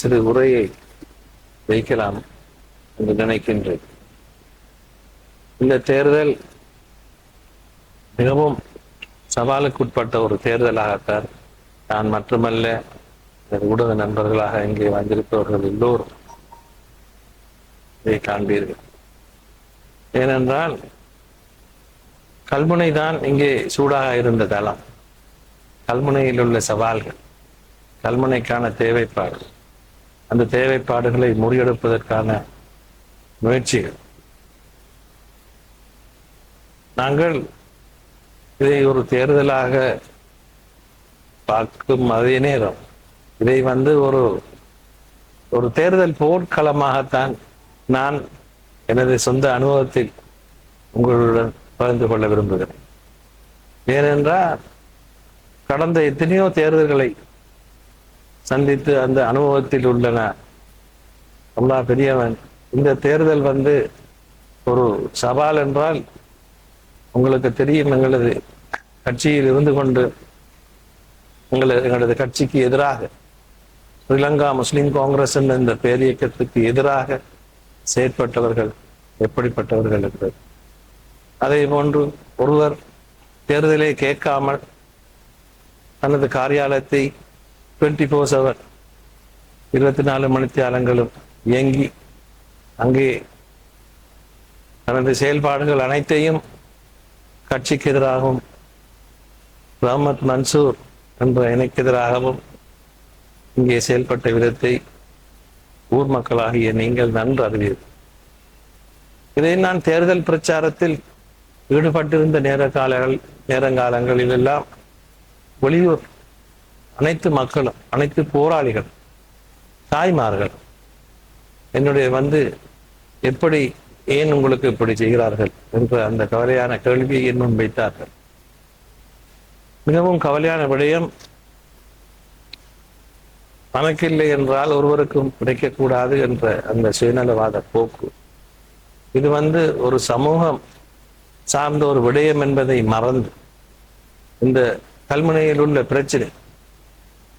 சிறு உரையை வைக்கலாம் என்று நினைக்கின்றேன். இந்த தேர்தல் மிகவும் சவாலுக்குட்பட்ட ஒரு தேர்தலாகத்தான் நான் மட்டுமல்ல ஊடக நண்பர்களாக இங்கே வந்திருப்பவர்கள் எல்லோரும் இதை காண்பீர்கள். ஏனென்றால் கல்முனை தான் இங்கே சூடாக இருந்த தளம். கல்முனையில் உள்ள சவால்கள் கல்முனைக்கான தேவைப்பாடு அந்த தேவைப்பாடுகளை முறியெடுப்பதற்கான முயற்சிகள். நாங்கள் இதை ஒரு தேர்தலாக பார்க்கும் அதே நேரம். இதை வந்து ஒரு ஒரு தேர்தல் போர்க்களமாகத்தான் நான் எனது சொந்த அனுபவத்தில் உங்களுடன் பகிர்ந்து கொள்ள விரும்புகிறேன். ஏனென்றால் கடந்த எத்தனையோ தேர்தல்களை சந்தித்து அந்த அனுபவத்தில் உள்ளன. அம்மா பெரியவன் இந்த தேர்தல் வந்து ஒரு சவால் என்றால் உங்களுக்கு தெரியும் எங்களது கட்சியில் இருந்து கொண்டு எங்களது எங்களது கட்சிக்கு எதிராக ஸ்ரீலங்கா முஸ்லிம் காங்கிரஸ் என்ற இந்த பேரியக்கத்துக்கு எதிராக செயற்பட்டவர்கள் எப்படிப்பட்டவர்கள் என்று. அதே போன்று ஒருவர் தேர்தலை கேட்காமல் தனது காரியாலயத்தை டுவெண்ட்டி ஃபோர் செவன் இருபத்தி நாலு மணித்தியாலங்களும் இயங்கி அங்கே தனது செயல்பாடுகள் அனைத்தையும் கட்சிக்கு எதிராகவும் ரஹமத் மன்சூர் என்ற இணைக்கு எதிராகவும் இங்கே செயல்பட்ட விதத்தை ஊர் மக்களாகிய நீங்கள் நன்கு அறிவீர்கள். இதை நான் தேர்தல் பிரச்சாரத்தில் ஈடுபட்டிருந்த நேர காலங்கள் நேரங்காலங்களில் எல்லாம் வெளியூர் அனைத்து மக்களும் அனைத்து போராளிகள் தாய்மார்கள் என்னுடைய வந்து எப்படி ஏன் உங்களுக்கு இப்படி செய்கிறார்கள் என்ற அந்த கவலையான கேள்வியை இன்னும் வைத்தார்கள். மிகவும் கவலையான விடயம் தனக்கில்லை என்றால் ஒருவருக்கும் கிடைக்கக்கூடாது என்ற அந்த சுயநலவாத போக்கு. இது வந்து ஒரு சமூகம் சார்ந்த ஒரு விடயம் என்பதை மறந்து இந்த கல்முனையில் உள்ள பிரச்சனை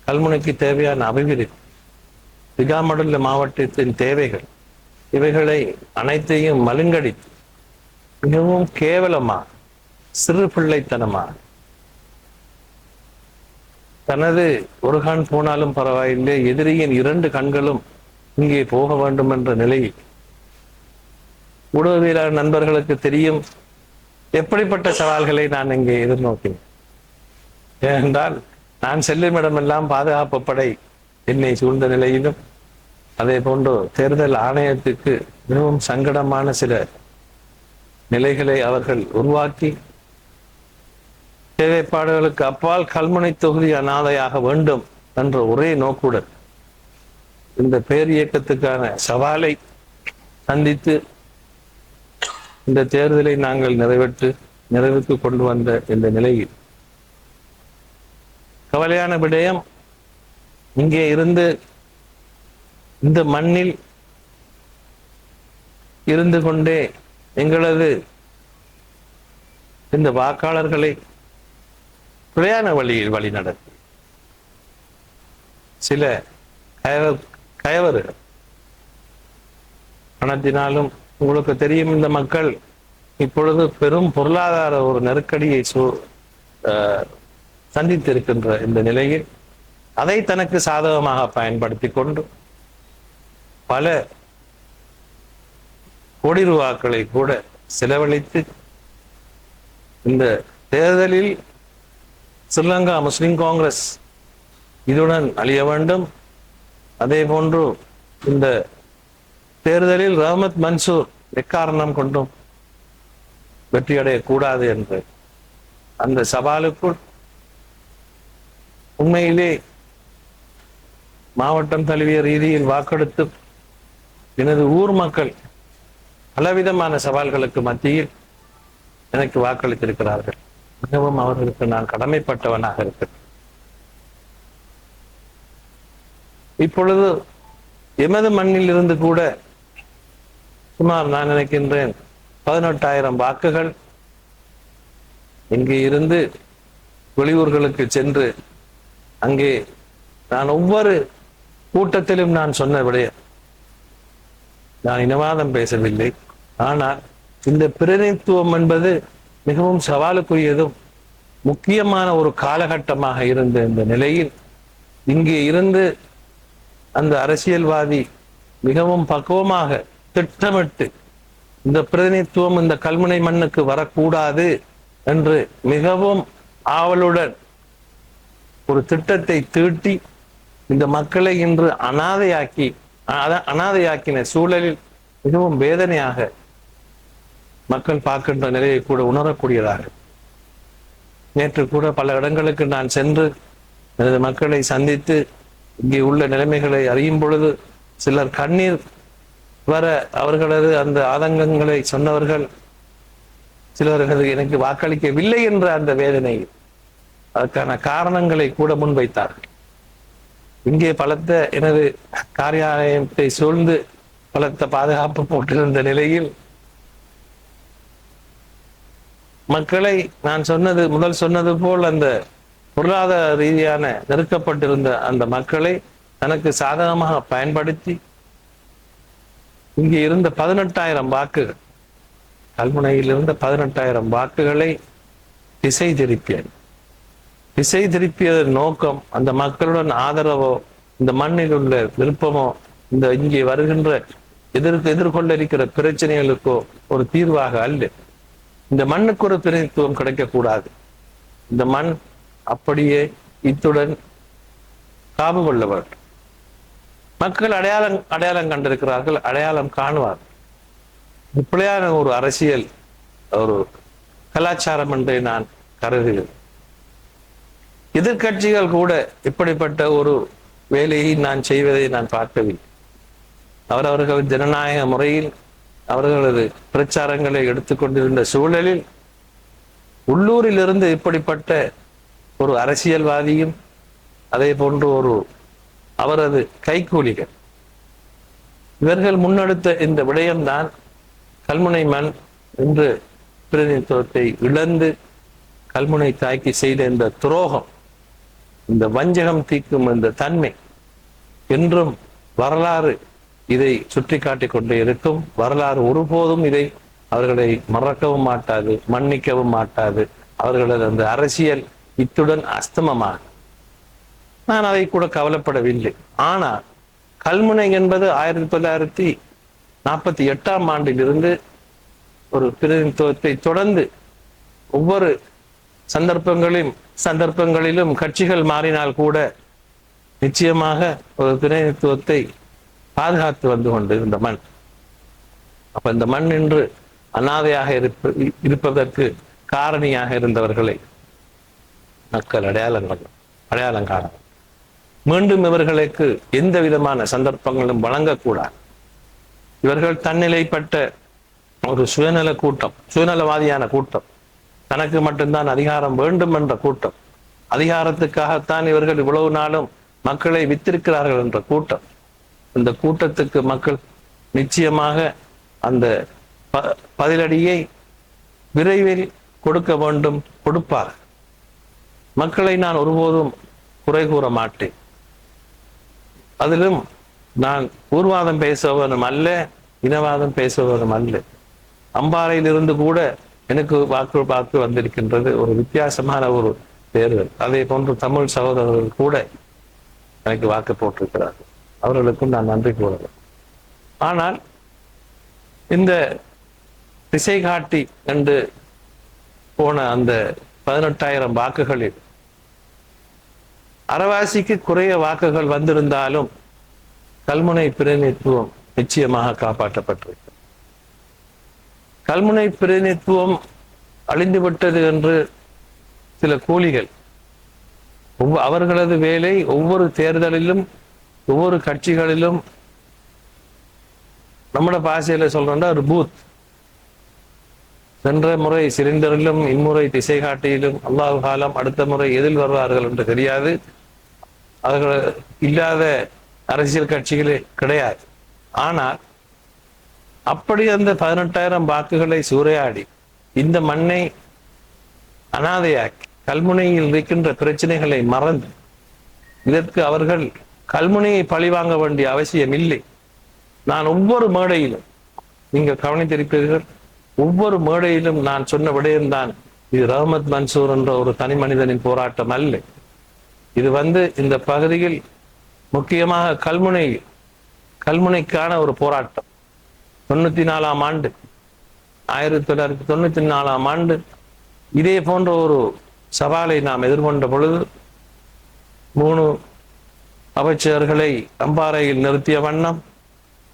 கல்முனைக்கு தேவையான அபிவிருத்தி திகாமடல்ல மாவட்டத்தின் தேவைகள் இவைகளை அனைத்தையும் மலுங்கடித்து மிகவும் கேவலமா சிறு பிள்ளைத்தனமா தனது ஒரு கண் போனாலும் பரவாயில்லை எதிரியின் இரண்டு கண்களும் இங்கே போக வேண்டும் என்ற நிலையில். ஊடகவியலாளர் நண்பர்களுக்கு தெரியும் எப்படிப்பட்ட சவால்களை நான் இங்கே எதிர்நோக்கினேன். ஏனென்றால் நான் செல்லும் இடமெல்லாம் பாதுகாப்பு படை என்னை சூழ்ந்த நிலையிலும் அதே போன்று தேர்தல் ஆணையத்துக்கு மிகவும் சங்கடமான சில நிலைகளை அவர்கள் உருவாக்கி தேவைப்பாடுகளுக்கு அப்பால் கல்முனை தொகுதி அனாதையாக வேண்டும் என்ற ஒரே நோக்குடன் இந்த பேர் இயக்கத்துக்கான சவாலை சந்தித்து இந்த தேர்தலை நாங்கள் நிறைவேற்று நிறைவுக்கு கொண்டு வந்த இந்த நிலையில் கவலையான விடயம். இங்கே இருந்து இந்த மண்ணில் இருந்து கொண்டே எங்களது இந்த வாக்காளர்களை பிரயாண வழியில் வழி நடத்தி. சில கயவ கயவர்கள் பணத்தினாலும் உங்களுக்கு தெரியும் இந்த மக்கள் இப்பொழுது பெரும் பொருளாதார ஒரு நெருக்கடியை சூ சந்தித்திருக்கின்ற இந்த நிலையில் அதை தனக்கு சாதகமாக பயன்படுத்தி கொண்டு பல கோடி ரூபாக்களை கூட செலவழித்து இந்த தேர்தலில் ஸ்ரீலங்கா முஸ்லிம் காங்கிரஸ் இதுடன் அழிய வேண்டும். அதே போன்று இந்த தேர்தலில் ரஹமத் மன்சூர் எக்காரணம் கொண்டும் வெற்றியடையக்கூடாது என்று அந்த சவாலுக்குள் உண்மையிலே மாவட்டம் தழுவிய ரீதியில் வாக்கெடுத்து எனது ஊர் மக்கள் பலவிதமான சவால்களுக்கு மத்தியில் எனக்கு வாக்களித்திருக்கிறார்கள். மிகவும் அவர்களுக்கு நான் கடமைப்பட்டவனாக இருக்கிறேன். இப்பொழுது எமது மண்ணில் இருந்து கூட சுமார் நான் நினைக்கின்றேன் பதினெட்டாயிரம் வாக்குகள் இங்கே இருந்து வெளியூர்களுக்கு சென்று அங்கே நான் ஒவ்வொரு கூட்டத்திலும் நான் சொன்ன விடயம் நான் இனவாதம் பேசவில்லை. ஆனால் இந்த பிரதிநிதித்துவம் என்பது மிகவும் சவாலுக்குரியதும் முக்கியமான ஒரு காலகட்டமாக இருந்த இந்த நிலையில் இங்கே இருந்து அந்த அரசியல்வாதி மிகவும் பக்குவமாக திட்டமிட்டு இந்த பிரதிநிதித்துவம் இந்த கல்முனை மண்ணுக்கு வரக்கூடாது என்று மிகவும் ஆவலுடன் ஒரு திட்டத்தை தீட்டி இந்த மக்களை இன்று அனாதையாக்கி அனாதையாக்கின சூழலில் மிகவும் வேதனையாக மக்கள் பார்க்கின்ற நிலையை கூட உணரக்கூடியதாக. நேற்று கூட பல இடங்களுக்கு நான் சென்று எனது மக்களை சந்தித்து இங்கே உள்ள நிலைமைகளை அறியும் பொழுது சிலர் கண்ணீர் வர அவர்களது அந்த ஆதங்கங்களை சொன்னவர்கள் சிலர்கள் எனக்கு வாக்களிக்கவில்லை என்ற அந்த வேதனை அதற்கான காரணங்களை கூட முன்வைத்தார்கள் இங்கே பலத்த எனது காரியாலயத்தை சூழ்ந்து பலத்த பாதுகாப்பு போட்டிருந்த நிலையில் மக்களை நான் சொன்னது முதல் சொன்னது போல் அந்த பொருளாதார ரீதியான நெருக்கப்பட்டிருந்த அந்த மக்களை தனக்கு சாதகமாக பயன்படுத்தி இங்கே இருந்த பதினெட்டாயிரம் வாக்குகள் கல்முனையில் இருந்த பதினெட்டாயிரம் வாக்குகளை திசை திருப்பியது. திசை திருப்பியதன் நோக்கம் அந்த மக்களுடன் ஆதரவோ இந்த மண்ணில் உள்ள விருப்பமோ இந்த இங்கே வருகின்ற எதிர்த்து எதிர்கொள்ள இருக்கிற பிரச்சனைகளுக்கோ ஒரு தீர்வாக அல்ல. இந்த மண்ணுக்கு ஒரு பிரதித்துவம் கிடைக்கக்கூடாது. இந்த மண் அப்படியே இத்துடன் காவு கொள்ள வேண்டும் மக்கள் அடையாளம் அடையாளம் கண்டிருக்கிறார்கள் அடையாளம் காணுவார். இப்படியான ஒரு அரசியல் ஒரு கலாச்சாரம் என்று நான் கருதுகிறேன். எதிர்க்கட்சிகள் கூட இப்படிப்பட்ட ஒரு வேலையை நான் செய்வதை நான் பார்க்கவில்லை. அவரவர்கள் ஜனநாயக முறையில் அவர்களது பிரச்சாரங்களை எடுத்துக்கொண்டிருந்த சூழலில் உள்ளூரில் இருந்து இப்படிப்பட்ட ஒரு அரசியல்வாதியும் அதே போன்று ஒரு அவரது கைக்கூலிகள். இவர்கள் முன்னெடுத்த இந்த விடயம்தான் கல்முனை மண் என்று பிரதிநிதித்துவத்தை இழந்து கல்முனை தாய்க்கு செய்த இந்த துரோகம். இந்த வஞ்சகம் தீக்கும் இந்த தன்மை என்றும் வரலாறு இதை சுட்டி காட்டி கொண்டே இருக்கும். வரலாறு ஒருபோதும் இதை அவர்களை மறக்கவும் மாட்டாது மன்னிக்கவும் மாட்டாது. அவர்களது அந்த அரசியல் இத்துடன் அஸ்தமமாக நான் அதை கூட கவலைப்படவில்லை. ஆனால் கல்முனை என்பது ஆயிரத்தி தொள்ளாயிரத்தி நாற்பத்தி எட்டாம் ஆண்டிலிருந்து ஒரு பிரதிநிதித்துவத்தை தொடர்ந்து ஒவ்வொரு சந்தர்ப்பங்களிலும் சந்தர்ப்பங்களிலும் கட்சிகள் மாறினால் கூட நிச்சயமாக ஒரு பிரதிநிதித்துவத்தை பாதுகாத்து வந்து கொண்டு இந்த மண். அப்ப இந்த மண் என்று அனாதையாக இருப்ப இருப்பதற்கு காரணியாக இருந்தவர்களை மக்கள் அடையாளங்கள் அடையாளம் காணலாம் மீண்டும் இவர்களுக்கு எந்த விதமான சந்தர்ப்பங்களும் வழங்கக்கூடாது. இவர்கள் தன்னிலைப்பட்ட ஒரு சுயநல கூட்டம் சுயநலவாதியான கூட்டம். தனக்கு மட்டும்தான் அதிகாரம் வேண்டும் என்ற கூட்டம். அதிகாரத்துக்காகத்தான் இவர்கள் இவ்வளவு நாளும் மக்களை வித்திருக்கிறார்கள் என்ற கூட்டம். இந்த கூட்டத்துக்கு மக்கள் நிச்சயமாக அந்த ப- பதிலடியை விரைவில் கொடுக்க வேண்டும் கொடுப்பார் மக்களை நான் ஒருபோதும் குறை கூற மாட்டேன். அதிலும் நான் ஊர்வாதம் பேசுபவனும் அல்ல இனவாதம் பேசுபவனும் அல்ல. அம்பாறையிலிருந்து கூட எனக்கு வாக்கு வாக்கு வந்திருக்கின்றது ஒரு வித்தியாசமான ஒரு தேர்தல். அதே போன்று தமிழ் சகோதரர்கள் கூட எனக்கு வாக்கு போட்டிருக்கிறார்கள். அவர்களுக்கும் நான் நன்றி கூறுகிறேன் ஆனால் இந்த திசை காட்டி என்று போன அந்த பதினெட்டாயிரம் வாக்குகளில் அறவாசிக்கு குறைய வாக்குகள் வந்திருந்தாலும் கல்முனை பிரதிநிதித்துவம் நிச்சயமாக காப்பாற்றப்பட்டது கல்முனை பிரதிநிதித்துவம் அழிந்துவிட்டது என்று சில கூலிகள். அவர்களது வேலை ஒவ்வொரு தேர்தலிலும் ஒவ்வொரு கட்சிகளிலும் நம்மட பாஷையில சொல்றோம்னா ஒரு பூத். சென்ற முறை சிலிண்டரிலும் இம்முறை திசை காட்டியிலும் அல்லாஹ் காலம் அடுத்த முறை எதில் வருவார்கள் என்று தெரியாது. அவர்கள் இல்லாத அரசியல் கட்சிகளே கிடையாது. ஆனால் அப்படி அந்த பதினெட்டாயிரம் வாக்குகளை சூறையாடி இந்த மண்ணை அனாதையாக்கி கல்முனையில் இருக்கின்ற பிரச்சனைகளை மறந்து இதற்கு அவர்கள் கல்முனையை பழிவாங்க வேண்டிய அவசியம் இல்லை. நான் ஒவ்வொரு மேடையிலும் நீங்கள் கவனித்திருப்பீர்கள். ஒவ்வொரு மேடையிலும் நான் சொன்ன விடயம்தான் இது ரஹமத் மன்சூர் என்ற ஒரு தனி மனிதனின் போராட்டம் அல்ல. இது வந்து இந்த பகுதியில் முக்கியமாக கல்முனை கல்முனைக்கான ஒரு போராட்டம். தொண்ணூத்தி நாலாம் ஆண்டு ஆயிரத்தி தொள்ளாயிரத்தி தொண்ணூத்தி நாலாம் ஆண்டு இதே போன்ற ஒரு சவாலை நாம் எதிர்கொண்ட பொழுது மூணு அமைச்சர்களை அம்பாறையில் நிறுத்திய வண்ணம்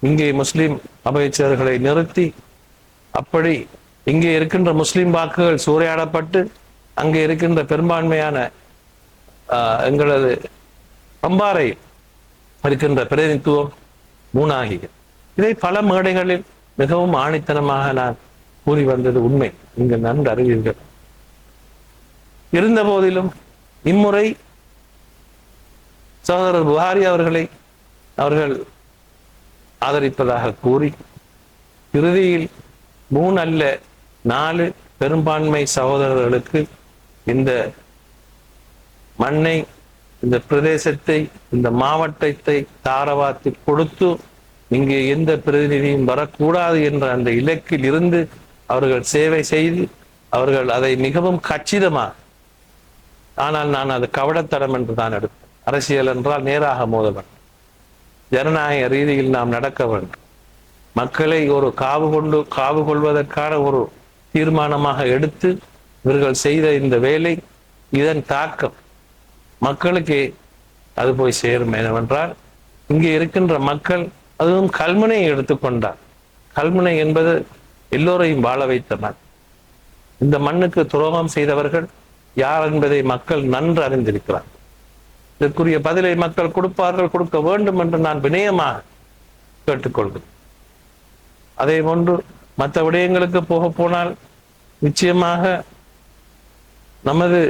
இங்கே முஸ்லிம் அமைச்சர்களை நிறுத்தி அப்படி இங்கே இருக்கின்ற முஸ்லிம் வாக்குகள் சூறையாடப்பட்டு அங்கே இருக்கின்ற பெரும்பான்மையான எங்களது அம்பாறை இருக்கின்ற பிரதிநிதித்துவம் மூணாகிய இதை பல மேடைகளில் மிகவும் ஆணித்தனமாக நான் கூறி வந்தது உண்மை. நீங்கள் நன்கு அறிவீர்கள். இருந்த போதிலும் இம்முறை சகோதரர் புகாரி அவர்களை அவர்கள் ஆதரிப்பதாக கூறி இறுதியில் மூணு அல்ல நாலு பெரும்பான்மை சகோதரர்களுக்கு இந்த மண்ணை இந்த பிரதேசத்தை இந்த மாவட்டத்தை தாரவாத்து கொடுத்து இங்கே எந்த பிரதிநிதியும் வரக்கூடாது என்ற அந்த இலக்கில் இருந்து அவர்கள் சேவை செய்து அவர்கள் அதை மிகவும் கச்சிதமாக ஆனால் நான் அது கவடத்தடம் என்று தான் எடுத்தேன். அரசியல் என்றால் நேராக மோத வேண்டும். ஜனநாயக ரீதியில் நாம் நடக்க வேண்டும். மக்களை ஒரு காவு கொண்டு காவு கொள்வதற்கான ஒரு தீர்மானமாக எடுத்து இவர்கள் செய்த இந்த வேலை இதன் தாக்கம். மக்களுக்கு அது போய் சேரும். என்னவென்றால் இங்கே இருக்கின்ற மக்கள் அதுவும் கல்முனையை எடுத்துக்கொண்டார் கல்முனை என்பது எல்லோரையும் வாழ வைத்த மண். இந்த மண்ணுக்கு துரோகம் செய்தவர்கள் யார் என்பதை மக்கள் நன்கு அறிந்திருக்கிறார் இதற்குரிய பதிலை மக்கள் கொடுப்பார்கள் கொடுக்க வேண்டும் என்று நான் வினயமாக கேட்டுக்கொள்கிறேன். அதே போன்று மற்ற விடயங்களுக்கு போக போனால் நிச்சயமாக நமது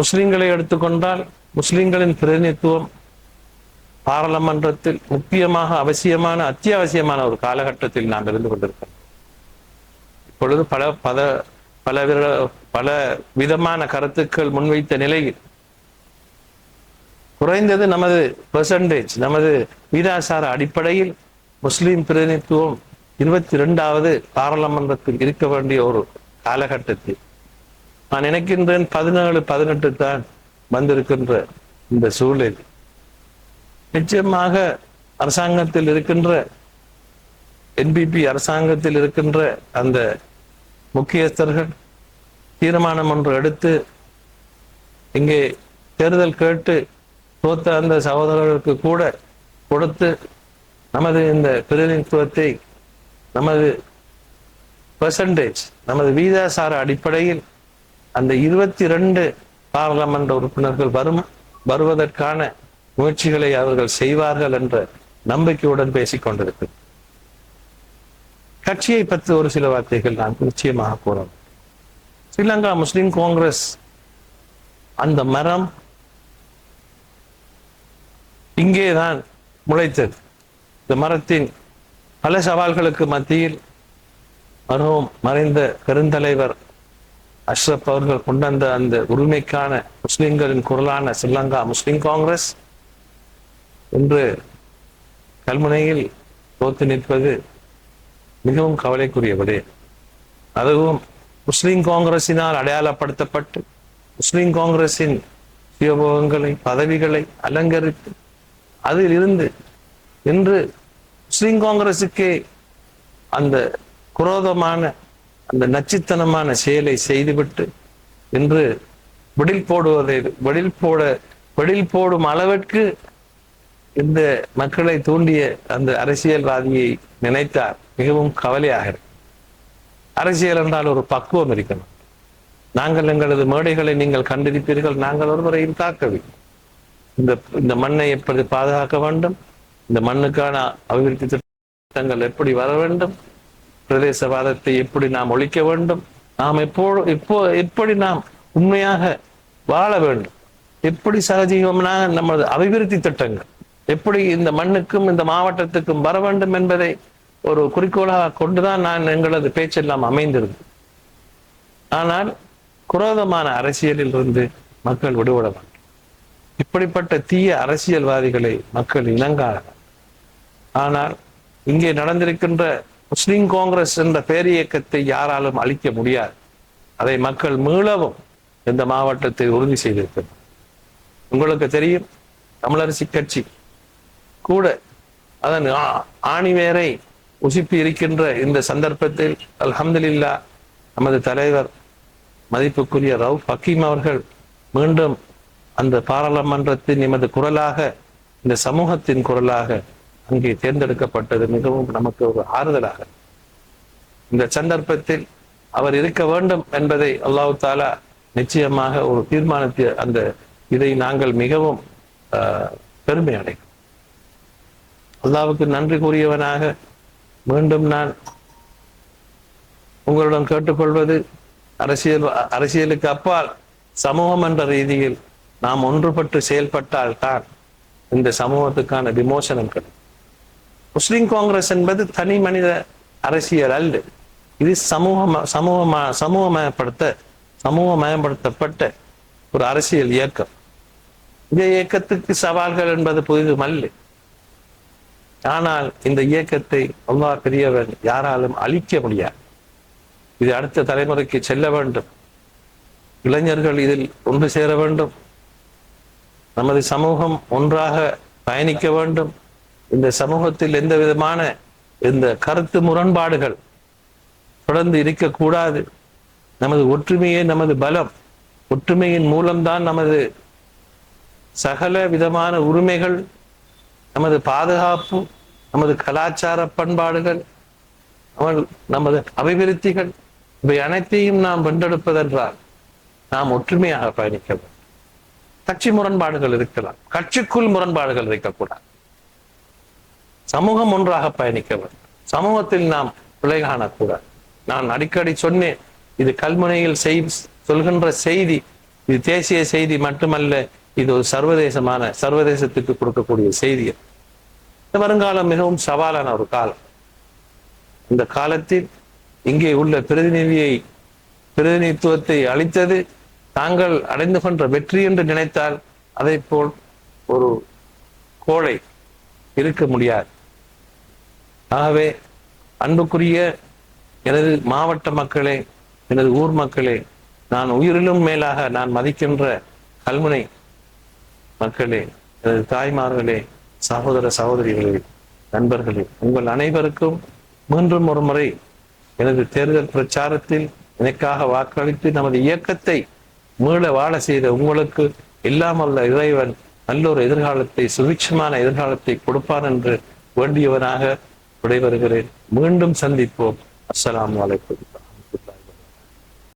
முஸ்லிம்களை எடுத்துக்கொண்டால் முஸ்லிம்களின் பிரதிநிதித்துவம் பாராளுமன்றத்தில் முக்கியமாக அவசியமான அத்தியாவசியமான ஒரு காலகட்டத்தில் நாம் இருந்து கொண்டிருக்கிறோம். இப்பொழுது பல பல பல பல விதமான கருத்துக்கள் முன்வைத்த நிலையில் குறைந்தது நமது பெர்சன்டேஜ் நமது வீதாசார அடிப்படையில் முஸ்லீம் பிரதிநிதித்துவம் இருபத்தி ரெண்டாவது பாராளுமன்றத்தில் இருக்க வேண்டிய ஒரு காலகட்டத்தில் நான் நினைக்கின்றேன் பதினேழு பதினெட்டு தான் வந்திருக்கின்ற இந்த சூழல் நிச்சயமாக அரசாங்கத்தில் இருக்கின்ற என்பிபி அரசாங்கத்தில் இருக்கின்ற அந்த முக்கியஸ்தர்கள் தீர்மானம் ஒன்று எடுத்து இங்கே தேர்தல் கேட்டு தோத்த அந்த சகோதரர்களுக்கு கூட கொடுத்து நமது இந்த பிரதிநிதித்துவத்தை நமது பெர்சன்டேஜ் நமது வீதாசார அடிப்படையில் அந்த இருபத்தி ரெண்டு பாராளுமன்ற உறுப்பினர்கள் வரும் வருவதற்கான முயற்சிகளை அவர்கள் செய்வார்கள் என்ற நம்பிக்கையுடன் பேசிக் கொண்டிருக்கு கட்சியை பற்றி ஒரு சில வார்த்தைகள் நான் நிச்சயமாக கூறணும். ஸ்ரீலங்கா முஸ்லிம் காங்கிரஸ் அந்த மரம் இங்கேதான் முளைத்தது. இந்த மரத்தின் பல சவால்களுக்கு மத்தியில் மருவும் மறைந்த பெருந்தலைவர் அஷ்ரப் அவர்கள் கொண்டு வந்த அந்த உரிமைக்கான முஸ்லிம்களின் குரலான ஸ்ரீலங்கா முஸ்லிம் காங்கிரஸ் இன்று கல்முனையில் தோத்து நிற்பது மிகவும் கவலைக்குரிய அதுவும் முஸ்லிம் காங்கிரசினால் அடையாளப்படுத்தப்பட்டு முஸ்லிம் காங்கிரசின் சுயபோகங்களை பதவிகளை அலங்கரித்து அதில் இருந்து இன்று முஸ்லிம் காங்கிரசுக்கே அந்த குரோதமான அந்த நச்சுத்தனமான செயலை செய்துவிட்டு இன்று வெடில் போடுவதை வெடில் போட வெடில் போடும் அளவிற்கு இந்த மக்களை தூண்டிய அந்த அரசியல்வாதியை நினைத்தார் மிகவும் கவலையாக அரசியல் என்றால் ஒரு பக்குவம் இருக்கணும். நாங்கள் எங்களது மேடைகளை நீங்கள் கண்டிருப்பீர்கள் நாங்கள் ஒருவரையும் தாக்கவில்லை. இந்த இந்த மண்ணை எப்படி பாதுகாக்க வேண்டும்? இந்த மண்ணுக்கான அபிவிருத்தி திட்டங்கள் எப்படி வர வேண்டும்? பிரதேசவாதத்தை எப்படி நாம் ஒழிக்க வேண்டும்? நாம் எப்போ இப்போ எப்படி நாம் உண்மையாக வாழ வேண்டும்? எப்படி சகஜீவம்னா நமது அபிவிருத்தி திட்டங்கள் எப்படி இந்த மண்ணுக்கும் இந்த மாவட்டத்துக்கும் வர வேண்டும் என்பதை ஒரு குறிக்கோளாக கொண்டுதான் நான் எங்களது பேச்செல்லாம் அமைந்திருந்தது. ஆனால் குரோதமான அரசியலில் இருந்து மக்கள் விடுபட வேண்டும். இப்படிப்பட்ட தீய அரசியல்வாதிகளை மக்கள் இணங்காத ஆனால் இங்கே நடந்திருக்கின்ற முஸ்லிம் காங்கிரஸ் என்ற பேரியக்கத்தை யாராலும் அழிக்க முடியாது. அதை மக்கள் மீளவும் இந்த மாவட்டத்தை உறுதி செய்திருக்கிறது உங்களுக்கு தெரியும் தமிழரசி கட்சி கூட அதன் ஆ- ஆணிவேரை உசிப்பி இருக்கின்ற இந்த சந்தர்ப்பத்தில் அல்ஹம்துலில்லா நமது தலைவர் மதிப்புக்குரிய ரவுப் ஹக்கீம் அவர்கள் மீண்டும் அந்த பாராளுமன்றத்தின் எமது குரலாக இந்த சமூகத்தின் குரலாக அங்கே தேர்ந்தெடுக்கப்பட்டது மிகவும் நமக்கு ஒரு ஆறுதலாக. இந்த சந்தர்ப்பத்தில் அவர் இருக்க வேண்டும் என்பதை அல்லாஹு தாலா நிச்சயமாக ஒரு தீர்மானத்தை அந்த இதை நாங்கள் மிகவும் ஆஹ், பெருமை அடைகிறோம். அல்லாவுக்கு நன்றி கூறியவனாக மீண்டும் நான் உங்களிடம் கேட்டுக்கொள்வது அரசியல் அரசியலுக்கு அப்பால் சமூகம் என்ற ரீதியில் நாம் ஒன்றுபட்டு செயல்பட்டால் தான் இந்த சமூகத்துக்கான விமோசனம் கிடைக்கும். முஸ்லிம் காங்கிரஸ் என்பது தனி மனித அரசியல் அல்ல. இது சமூக சமூகமா சமூகமயப்படுத்த சமூகமயப்படுத்தப்பட்ட ஒரு அரசியல் இயக்கம். இந்த இயக்கத்துக்கு சவால்கள் என்பது புதிதும் அல்ல. ஆனால் இந்த இயக்கத்தை அல்லாஹ் பெரியவன் யாராலும் அழிக்க முடியாது. இது அடுத்த தலைமுறைக்கு செல்ல வேண்டும். இளைஞர்கள் இதில் ஒன்று சேர வேண்டும். நமது சமூகம் ஒன்றாக பயணிக்க வேண்டும். இந்த சமூகத்தில் எந்த விதமான இந்த கருத்து முரண்பாடுகள் தொடர்ந்து இருக்கக்கூடாது நமது ஒற்றுமையே நமது பலம். ஒற்றுமையின் மூலம்தான் நமது சகல விதமான உரிமைகள் நமது பாதுகாப்பு நமது கலாச்சார பண்பாடுகள் நமது- நமது அபிவிருத்திகள் இவை அனைத்தையும் நாம் வென்றெடுப்பதென்றால் நாம் ஒற்றுமையாக பயணிக்க வேண்டும். கட்சி முரண்பாடுகள் இருக்கலாம் கட்சிக்குள் முரண்பாடுகள் இருக்கக்கூடாது. சமூகம் ஒன்றாக பயணிக்க வேண்டும். சமூகத்தில் நாம் பிழை காணக்கூடாது. நான் அடிக்கடி சொன்னேன் இது கல்முனையில் செய் சொல்கின்ற செய்தி இது தேசிய செய்தி மட்டுமல்ல இது ஒரு சர்வதேசமான சர்வதேசத்துக்கு கொடுக்கக்கூடிய செய்தி இந்த வருங்காலம் மிகவும் சவாலான ஒரு காலம். இந்த காலத்தில் இங்கே உள்ள பிரதிநிதியை பிரதிநிதித்துவத்தை அளித்தது தாங்கள் அடைந்து கொண்ட வெற்றி என்று நினைத்தால் அதை போல் ஒரு கோழை இருக்க முடியாது. ஆகவே அன்புக்குரிய எனது மாவட்ட மக்களே எனது ஊர் மக்களே நான் உயிரிலும் மேலாக நான் மதிக்கின்ற கல்முனை மக்களே எனது தாய்மார்களே சகோதர சகோதரிகளே நண்பர்களே உங்கள் அனைவருக்கும் மீண்டும் ஒரு முறை எனது தேர்தல் பிரச்சாரத்தில் எனக்காக வாக்களித்து நமது இயக்கத்தை மீள வாழ செய்த உங்களுக்கு எல்லாம் அல்ல இறைவன் நல்லொரு எதிர்காலத்தை சுபிட்சமான எதிர்காலத்தை கொடுப்பான் என்று வேண்டியவனாக விடைபெறுகிறேன். மீண்டும் சந்திப்போம். அஸ்லாம் வலைக்கம்